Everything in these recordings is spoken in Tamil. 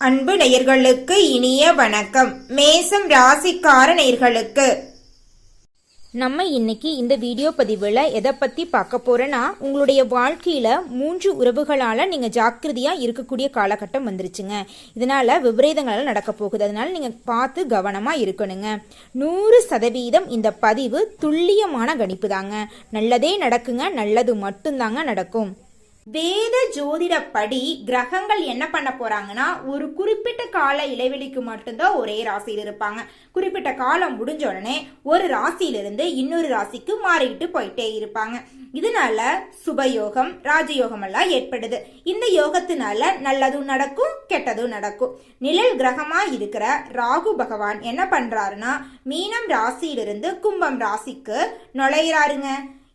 அன்பு நேயர்களுக்கு இனிய வணக்கம். மேசம் ராசிக்கார நேயர்களுக்கு. நம்ம இன்னைக்கு இந்த வீடியோ பதிவில் எதை பற்றி பார்க்க போகிறோன்னா உங்களுடைய வாழ்க்கையில் மூன்று உறவுகளால் நீங்கள் ஜாக்கிரதையாக இருக்கக்கூடிய காலகட்டம் வந்துருச்சுங்க. இதனால் விபரீதங்களால் நடக்க போகுது. அதனால நீங்கள் பார்த்து கவனமாக இருக்கணுங்க. நூறு சதவீதம் இந்த பதிவு துல்லியமான கணிப்பு தாங்க நல்லதே நடக்குங்க நல்லது மட்டும்தாங்க நடக்கும். வேத ஜோதிடப்படி கிரகங்கள் என்ன பண்ண போறாங்கன்னா ஒரு குறிப்பிட்ட கால இடைவெளிக்கு மட்டும்தான் ஒரே ராசியில் இருப்பாங்க. குறிப்பிட்ட காலம் முடிஞ்ச உடனே ஒரு ராசியிலிருந்து இன்னொரு ராசிக்கு மாறிக்கிட்டு போயிட்டே இருப்பாங்க. இதனால சுபயோகம் ராஜயோகம் எல்லாம் ஏற்படுது. இந்த யோகத்தினால நல்லதும் நடக்கும் கெட்டதும் நடக்கும். நிழல் கிரகமா இருக்கிற ராகு பகவான் என்ன பண்றாருன்னா மீனம் ராசியிலிருந்து கும்பம் ராசிக்கு நுழையிறாருங்க.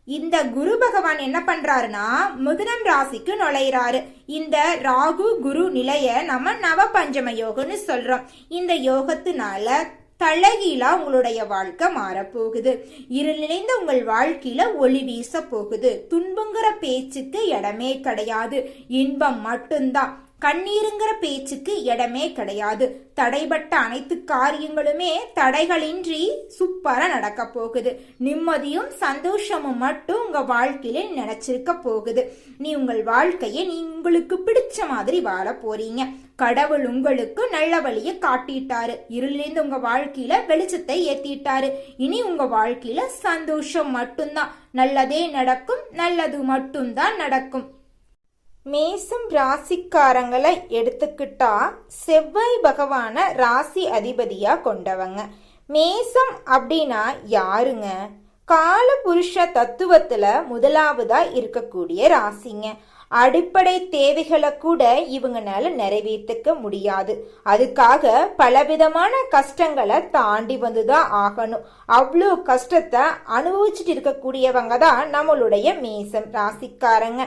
இந்த குரு பகவான் என்ன பண்றாருன்னா மிதுனம் ராசிக்கு நுழையிறாரு. இந்த ராகு குரு நிலைய நம்ம நவ பஞ்சம யோகம்னு சொல்றோம். இந்த யோகத்தினால தலகீழா உங்களுடைய வாழ்க்கை மாறப்போகுது. இருள் நிறைந்த உங்கள் வாழ்க்கையில ஒளி வீச போகுது துன்புங்கிற பேச்சுக்கு இடமே கிடையாது. இன்பம் மட்டும்தான். கண்ணீருங்கிற பேச்சுக்கு இடமே கிடையாது. தடைபட்ட அனைத்து காரியங்களுமே தடைகளின்றி சூப்பரா நடக்க போகுது. நிம்மதியும் சந்தோஷமும் மட்டும் உங்க வாழ்க்கையில நினைச்சிருக்க போகுது. நீ உங்கள் வாழ்க்கையை நீ உங்களுக்கு பிடிச்ச மாதிரி வாழ போறீங்க. கடவுள் உங்களுக்கு நல்ல வழியை காட்டிட்டாரு. இருளிலிருந்து உங்க வாழ்க்கையில வெளிச்சத்தை ஏத்திட்டாரு. இனி உங்க வாழ்க்கையில சந்தோஷம் மட்டும்தான். நல்லதே நடக்கும் நல்லது மட்டும்தான் நடக்கும். மேசம் ராசிக்காரங்களை எடுத்துக்கிட்டா செவ்வாய் பகவான ராசி அதிபதியா கொண்டவங்க. மேசம் அப்படின்னா யாருங்க? கால புருஷ தத்துவத்துல முதலாவதா இருக்கக்கூடிய ராசிங்க. அடிப்படை தேவைகளை கூட இவங்கனால நிறைவேற்றிக்க முடியாது. அதுக்காக பலவிதமான கஷ்டங்களை தாண்டி வந்துதான் ஆகணும். அவ்வளோ கஷ்டத்தை அனுபவிச்சுட்டு இருக்கக்கூடியவங்க தான் நம்மளுடைய மேசம் ராசிக்காரங்க.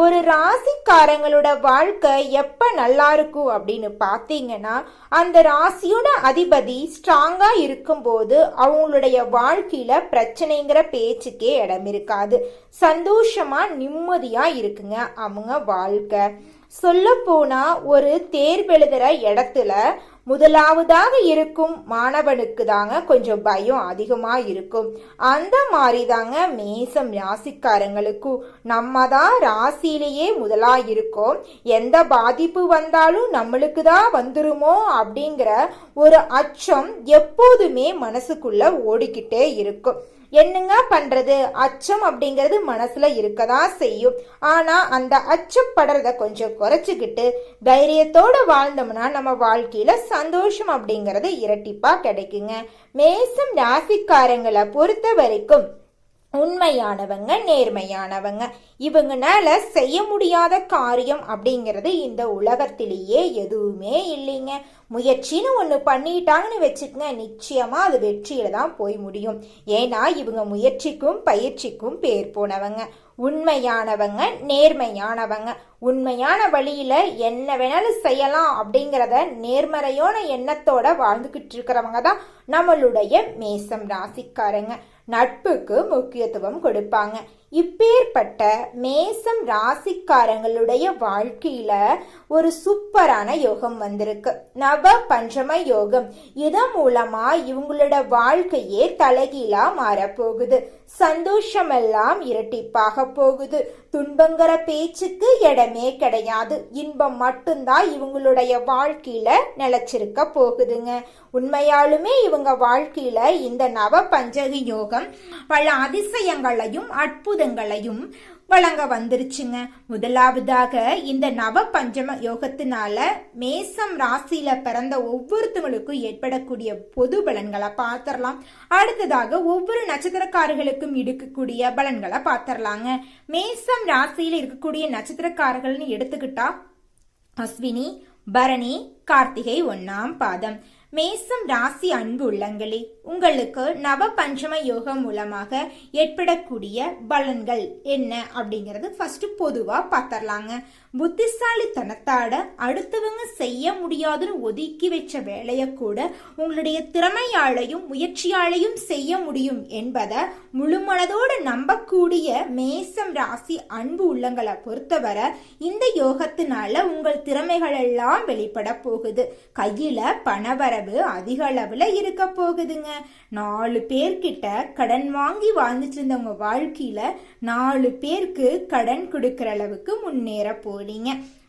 ஒரு ராசிக்காரங்களோட வாழ்க்கை எப்போ நல்லா இருக்கும் அப்படின்னு பார்த்தீங்கன்னா அந்த ராசியோட அதிபதி ஸ்ட்ராங்காக இருக்கும்போது அவங்களுடைய வாழ்க்கையில் பிரச்சனைங்கிற பேச்சுக்கே இடம் இருக்காது. சந்தோஷமாக நிம்மதியாக இருக்குங்க அவங்க வாழ்க்கை. சொல்லப்போனால் ஒரு தேர்வெழுதுகிற இடத்துல முதலாவதாக இருக்கும் மாணவனுக்கு தாங்க கொஞ்சம் பயம் அதிகமா இருக்கும். அந்த மாதிரி தாங்க மேசம் ராசிக்காரங்களுக்கும் நம்ம தான் ராசியிலேயே முதலா இருக்கோம். எந்த பாதிப்பு வந்தாலும் நம்மளுக்கு தான் வந்துருமோ அப்படிங்கிற ஒரு அச்சம் எப்போதுமே மனசுக்குள்ள ஓடிக்கிட்டே இருக்கும். என்னங்க பண்ணுறது அச்சம் அப்படிங்கிறது மனசில் இருக்க தான் செய்யும். ஆனால் அந்த அச்சப்படுறத கொஞ்சம் குறைச்சிக்கிட்டு தைரியத்தோடு வாழ்ந்தோம்னா நம்ம வாழ்க்கையில் சந்தோஷம் அப்படிங்கிறது இரட்டிப்பாக கிடைக்குங்க. மேசம் ராசிக்காரங்களை பொறுத்த வரைக்கும் உண்மையானவங்க நேர்மையானவங்க. இவங்கனால செய்ய முடியாத காரியம் அப்படிங்கிறது இந்த உலகத்திலேயே எதுவுமே இல்லைங்க. முயற்சின்னு ஒன்று பண்ணிட்டாங்கன்னு வச்சுக்கோங்க நிச்சயமாக அது வெற்றியில தான் போய் முடியும். ஏன்னா இவங்க முயற்சிக்கும் பயிற்சிக்கும் பேர் போனவங்க. உண்மையானவங்க நேர்மையானவங்க. உண்மையான வழியில என்ன வேணாலும் செய்யலாம் அப்படிங்கிறத நேர்மறையான எண்ணத்தோட வாழ்ந்துகிட்டு இருக்கிறவங்க தான் நம்மளுடைய மேசம் ராசிக்காரங்க. நட்புக்கு முக்கியத்துவம் கொடுப்பாங்க. இப்பேற்பட்ட மேசம் ராசிக்காரங்களுடைய வாழ்க்கையில ஒரு சூப்பரான யோகம் வந்திருக்கு. நவ பஞ்சம யோகம். இதன் மூலமா இவங்களோட வாழ்க்கையே தலைகீழா மாறப்போகுது. சந்தோஷமெல்லாம் இரட்டிப்பாக போகுது. துன்பங்கிற பேச்சுக்கு இடமே கிடையாது. இன்பம் மட்டும்தான் இவங்களுடைய வாழ்க்கையில நிலச்சிருக்க போகுதுங்க. உண்மையாலுமே இவங்க வாழ்க்கையில இந்த நவ பஞ்சக யோகம் பல அதிசயங்களையும் அற்புதங்களையும் வழங்க வந்துருச்சுங்க. முதலாவதாக இந்த நவ பஞ்சம யோகத்தினால மேசம் ராசியில பிறந்த ஒவ்வொருத்தவங்களுக்கும் ஏற்படக்கூடிய பொது பலன்களை பார்த்துடலாம் அடுத்ததாக ஒவ்வொரு நட்சத்திரக்காரர்களுக்கும் இருக்கக்கூடிய பலன்களை பார்த்துடலாங்க மேசம் ராசியில இருக்கக்கூடிய நட்சத்திரக்காரர்கள்னு எடுத்துக்கிட்டா அஸ்வினி பரணி கார்த்திகை ஒன்னாம் பாதம். மேசம் ராசி அன்பு உள்ளங்களே உங்களுக்கு நவ பஞ்சம யோகம் மூலமாக ஏற்படக்கூடிய பலன்கள் என்ன அப்படிங்கிறது ஃபர்ஸ்ட் பொதுவாக பார்த்தரலாங்க புத்திசாலித்தனத்தாட அடுத்தவங்க செய்ய முடியாதுன்னு ஒதுக்கி வச்ச வேலையை கூட உங்களுடைய திறமையாலையும் முயற்சியாலையும் செய்ய முடியும் என்பதை முழுமனதோடு நம்பக்கூடிய மேசம் ராசி அன்பு உள்ளங்களை பொறுத்தவரை இந்த யோகத்தினால உங்கள் திறமைகள் எல்லாம் வெளிப்பட போகுது. கையில பணவரவு அதிக அளவுல இருக்க போகுதுங்க. நாலு பேர்கிட்ட கடன் வாங்கி வாழ்ந்துட்டு இருந்தவங்க வாழ்க்கையில நாலு பேருக்கு கடன் கொடுக்கிற அளவுக்கு முன்னேற போறீங்க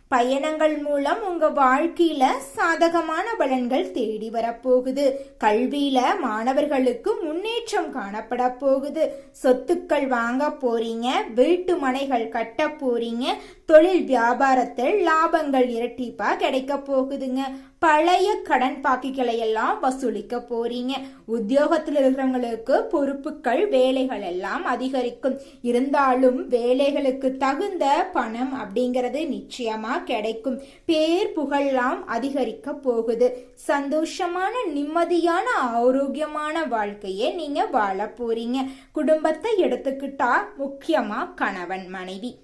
பயணங்கள் மூலம் உங்க வாழ்க்கையில சாதகமான பலன்கள் தேடி வரப்போகுது. கல்வியில மாணவர்களுக்கு முன்னேற்றம் காணப்பட போகுது சொத்துக்கள் வாங்க போறீங்க வீட்டு மனைகள் கட்ட போறீங்க தொழில் வியாபாரத்தில் லாபங்கள் இரட்டிப்பா கிடைக்க போகுதுங்க. பழைய கடன் பாக்கிகளை எல்லாம் வசூலிக்க போறீங்க. உத்தியோகத்தில் இருக்கிறவங்களுக்கு பொறுப்புகள் வேலைகள் எல்லாம் அதிகரிக்கும். இருந்தாலும் வேலைகளுக்கு தகுந்த பணம் அப்படிங்கிறது நிச்சயமா கிடைக்கும். பேர் புகழெல்லாம் அதிகரிக்க போகுது. சந்தோஷமான நிம்மதியான ஆரோக்கியமான வாழ்க்கையை நீங்க வாழ போறீங்க. குடும்பத்தை எடுத்துக்கிட்டா முக்கியமா கணவன் மனைவி.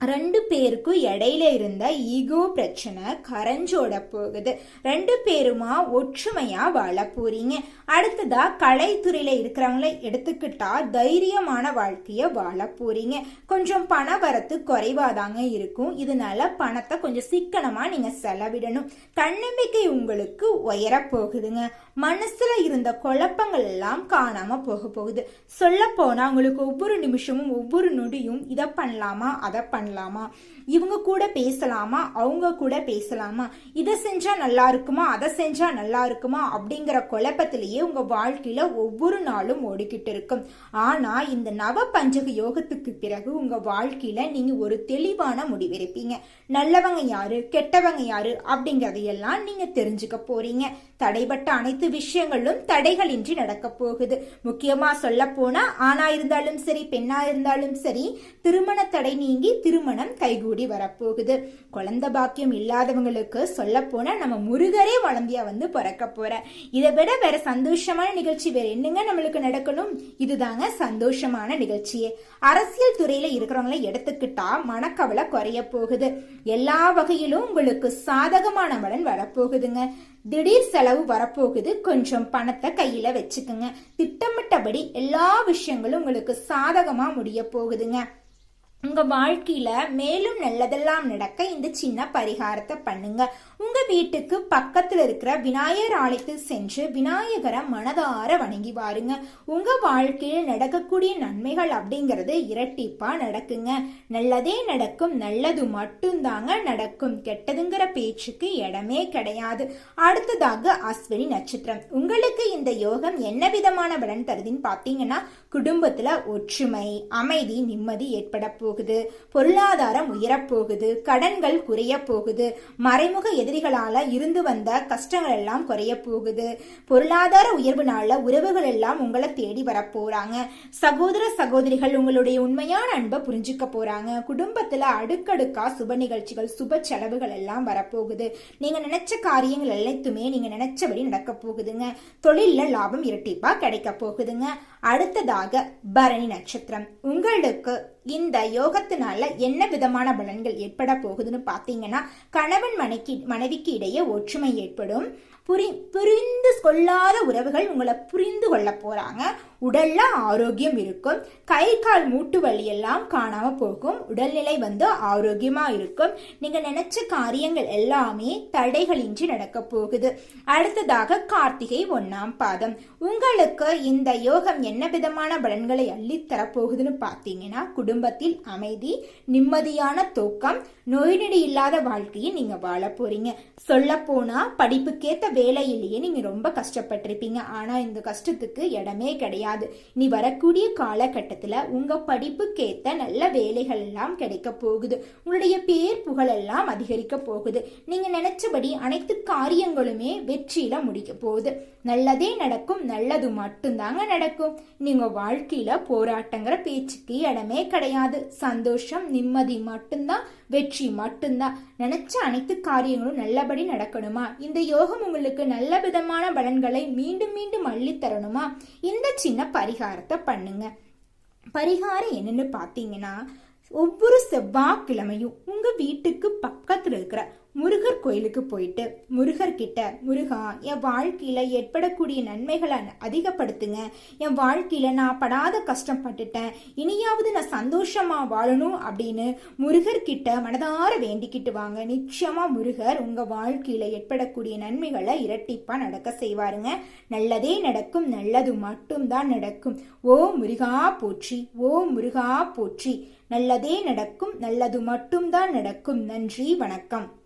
ரெண்டு பேருக்கும் இடையில இருந்த ஈகோ பிரச்சனை கரைஞ்சோட போகுது. ரெண்டு பேருமா ஒற்றுமையா வாழ போறீங்க. அடுத்ததா கலைத்துறையில இருக்கிறவங்கள எடுத்துக்கிட்டா தைரியமான வாழ்க்கைய வாழ போறீங்க. கொஞ்சம் பண வரத்து குறைவாதாங்க இருக்கும். இதனால பணத்தை கொஞ்சம் சிக்கனமா நீங்க செலவிடணும். தன்னம்பிக்கை உங்களுக்கு உயர போகுதுங்க. மனசுல இருந்த குழப்பங்கள் எல்லாம் காணாம போக போகுது. சொல்ல போனா உங்களுக்கு ஒவ்வொரு நிமிஷமும் ஒவ்வொரு நொடியும் இதை பண்ணலாமா அதை பண்ணலாமா? இவங்க கூட பேசலாமா? அவங்க கூட பேசலாமா? இதை செஞ்சா நல்லா இருக்குமா? அதை செஞ்சா நல்லா இருக்குமா? அப்படிங்கிற குழப்பத்திலேயே உங்க வாழ்க்கையில ஒவ்வொரு நாளும் ஓடிக்கிட்டு இருக்கும். ஆனா இந்த நவ பஞ்சக யோகத்துக்கு பிறகு உங்க வாழ்க்கையில நீங்க ஒரு தெளிவான முடிவெடுப்பீங்க. நல்லவங்க யாரு? கெட்டவங்க யாரு? அப்படிங்கறதையெல்லாம் நீங்க தெரிஞ்சுக்க போறீங்க. தடைபட்ட அனைத்து விஷயங்களும் தடைகளின்றி நடக்க போகுது. முக்கியமா சொல்ல போனா ஆணா இருந்தாலும் சரி பெண்ணா இருந்தாலும் சரி திருமண தடை நீங்கி திருமணம் கைகூடி வரப்போகுது. குழந்தை பாக்கியம் இல்லாதவங்களுக்கு சொல்ல போனா நம்ம முருகரே வளந்தியா வந்து பிறக்க போற. இதை விட வேற சந்தோஷமான நிகழ்ச்சி வேற என்னங்க நம்மளுக்கு நடக்கணும்? இதுதாங்க சந்தோஷமான நிகழ்ச்சியே. அரசியல் துறையில இருக்கிறவங்கள எடுத்துக்கிட்டா மனக்கவலை குறைய போகுது. எல்லா வகையிலும் உங்களுக்கு சாதகமான பலன் வரப்போகுதுங்க. திடீர் செலவு வரப்போகுது. கொஞ்சம் பணத்தை கையில வச்சுக்குங்க. திட்டமிட்டபடி எல்லா விஷயங்களும் உங்களுக்கு சாதகமா முடிய போகுதுங்க. உங்க வாழ்க்கையில மேலும் நல்லதெல்லாம் நடக்க இந்த சின்ன பரிகாரத்தை பண்ணுங்க. உங்க வீட்டுக்கு பக்கத்துல இருக்கிற விநாயகர் ஆலயத்தில் சென்று விநாயகரை மனதார வணங்கி வாருங்க. உங்க வாழ்க்கையில் நடக்கக்கூடிய நன்மைகள் அப்படிங்கிறது இரட்டிப்பா நடக்குங்க. நல்லதே நடக்கும் நல்லது மட்டும்தாங்க நடக்கும். கெட்டதுங்கிற பேச்சுக்கு இடமே கிடையாது. அடுத்ததாக அஸ்வினி நட்சத்திரம். உங்களுக்கு இந்த யோகம் என்ன விதமான பலன் தருதுன்னு பாத்தீங்கன்னா குடும்பத்துல ஒற்றுமை அமைதி நிம்மதி ஏற்பட போகுது. பொருளாதாரம் உயரப்போகுது. கடன்கள் குறைய போகுது மறைமுக எதிரிகளால இருந்து வந்த கஷ்டங்கள் எல்லாம் குறைய போகுது பொருளாதார உயர்வுனால உறவுகள் எல்லாம் உங்களை தேடி வரப்போறாங்க. சகோதர சகோதரிகள் உங்களுடைய உண்மையான அன்பை புரிஞ்சுக்க போறாங்க. குடும்பத்துல அடுக்கடுக்கா சுப நிகழ்ச்சிகள் சுப செலவுகள் எல்லாம் வரப்போகுது. நீங்க நினைச்ச காரியங்கள் எல்லாத்துமே நீங்க நினைச்சபடி நடக்க போகுதுங்க. தொழில்ல லாபம் இரட்டிப்பா கிடைக்க போகுதுங்க. அடுத்ததாக பரணி நட்சத்திரம். உங்களுக்கு இந்த யோகத்தினால என்ன விதமான பலன்கள் ஏற்பட போகுதுன்னு பார்த்தீங்கன்னா கணவன் மனைக்கு மனைவிக்கு இடையே ஒற்றுமை ஏற்படும். புரி புரிந்து கொள்ளாத உறவுகள் உங்களை புரிந்து கொள்ள போகிறாங்க உடலில் ஆரோக்கியம் இருக்கும். கை கால் மூட்டு வலி எல்லாம் காணாமல் போகும். உடல்நிலை வந்து ஆரோக்கியமாக இருக்கும். நீங்கள் நினச்ச காரியங்கள் எல்லாமே தடைகளின்றி நடக்க போகுது. அடுத்ததாக கார்த்திகை ஒன்றாம் பாதம். உங்களுக்கு இந்த யோகம் என்ன விதமான பலன்களை அள்ளித்தரப்போகுதுன்னு பார்த்தீங்கன்னா குடும்பத்தில் அமைதி நிம்மதியான தூக்கம் நோய் நொடி இல்லாத வாழ்க்கையை நீங்கள் வாழ போகிறீங்க சொல்லப்போனால் படிப்புக்கேற்ற வேலையிலேயே நீங்க ரொம்ப கஷ்டப்பட்டிருப்பீங்க. ஆனா இந்த கஷ்டத்துக்கு இடமே கிடையாது. நீ வரக்கூடிய காலகட்டத்துல உங்க படிப்புக்கேத்த நல்ல வேலைகள் எல்லாம் கிடைக்க போகுது. உங்களுடைய பேர் புகழெல்லாம் அதிகரிக்க போகுது. நீங்க நினைச்சபடி அனைத்து காரியங்களுமே வெற்றியில முடிக்க போகுது. நல்லதே நடக்கும் நல்லது மட்டும்தாங்க நடக்கும். நீங்க வாழ்க்கையில போராட்டங்கிற பேச்சுக்கு இடமே கிடையாது. சந்தோஷம் நிம்மதி மட்டும்தான் வெற்றி மட்டும்தான். நினைச்ச அனைத்து காரியங்களும் நல்லபடி நடக்கணுமா? இந்த யோகம் உங்களுக்கு நல்ல விதமான பலன்களை மீண்டும் மீண்டும் அள்ளித் தரணுமா? இந்த சின்ன பரிகாரத்தை பண்ணுங்க. பரிகாரம் என்னன்னு பார்த்தீங்கன்னா ஒவ்வொரு செவ்வாய்க்கிழமையும் உங்க வீட்டுக்கு பக்கத்துல இருக்கிற முருகர் கோயிலுக்கு போயிட்டு முருகர் கிட்ட முருகா என் வாழ்க்கையில ஏற்படக்கூடிய நன்மைகளை அதிகப்படுத்துங்க. என் வாழ்க்கையில நான் படாத கஷ்டப்பட்டுட்டேன் இனியாவது நான் சந்தோஷமா வாழணும் அப்படின்னு முருகர் கிட்ட மனதார வேண்டிக்கிட்டு வாங்க. நிச்சயமா முருகர் உங்க வாழ்க்கையில ஏற்படக்கூடிய நன்மைகளை இரட்டிப்பா நடக்க செய்வாருங்க. நல்லதே நடக்கும் நல்லது மட்டும்தான் நடக்கும். ஓ முருகா போற்றி ஓ முருகா போற்றி. நல்லதே நடக்கும் நல்லது மட்டும்தான் நடக்கும். நன்றி வணக்கம்.